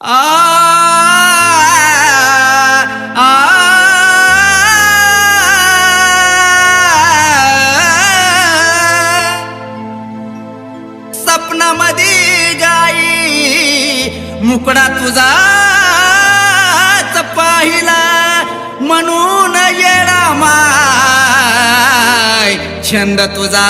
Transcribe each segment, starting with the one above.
आ आ सपनामध्ये मुकडा तुझाच पाहिला म्हणून येडा माय छंद तुझा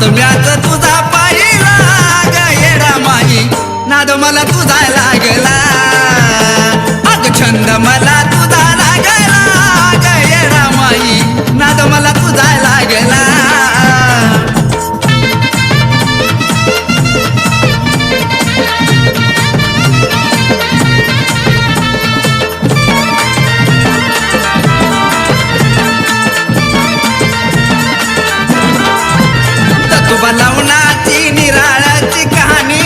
अंतम्याच तुझा पाहिला ग येडा माई. नाद मला तुझा लावणाची निराळाची कहाणी.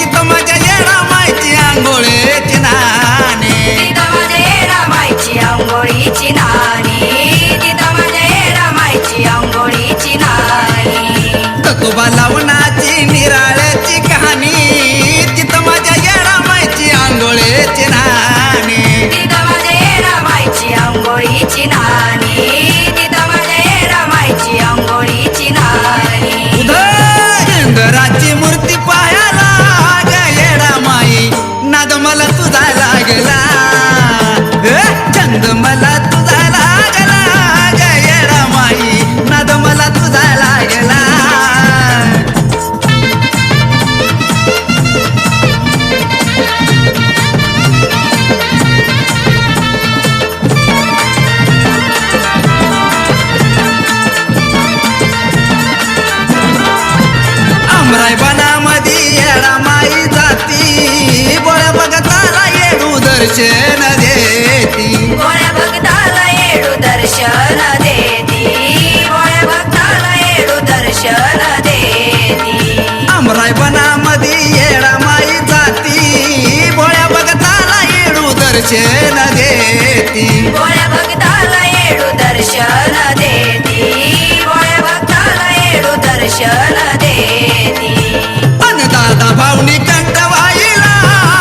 तिथं माझ्या येडा माहिती आंघोळेची नाणे. तिथं माझ्या येडा मायची आंघोळीची नाणी. तिथं माझ्या येडा मायची आंघोळीची नाणी. तत्व चंद मला तुझा लागला ग येडा नाद मला तुझा लागला अमराई बनामध्ये येडा माई जाती. बोळ्या बघताला येडू दर्शन दर्शन देती. गोळ्या भक्ताला येडू दर्शन देती. गोळ्या भक्ताला येडू दर्शन देती. अन दादा भावनी कंटवाईला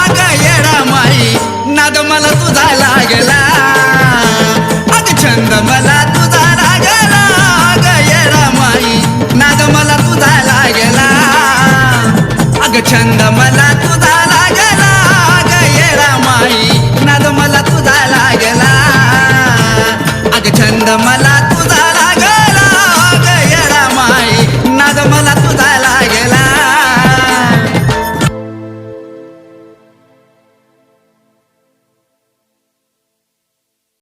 ग येडा माई. नाद मला तुझा लागला. अग छंद मला तुझा लागला ग येडा माई. नाद मला तुझा लागला. अग छंद मला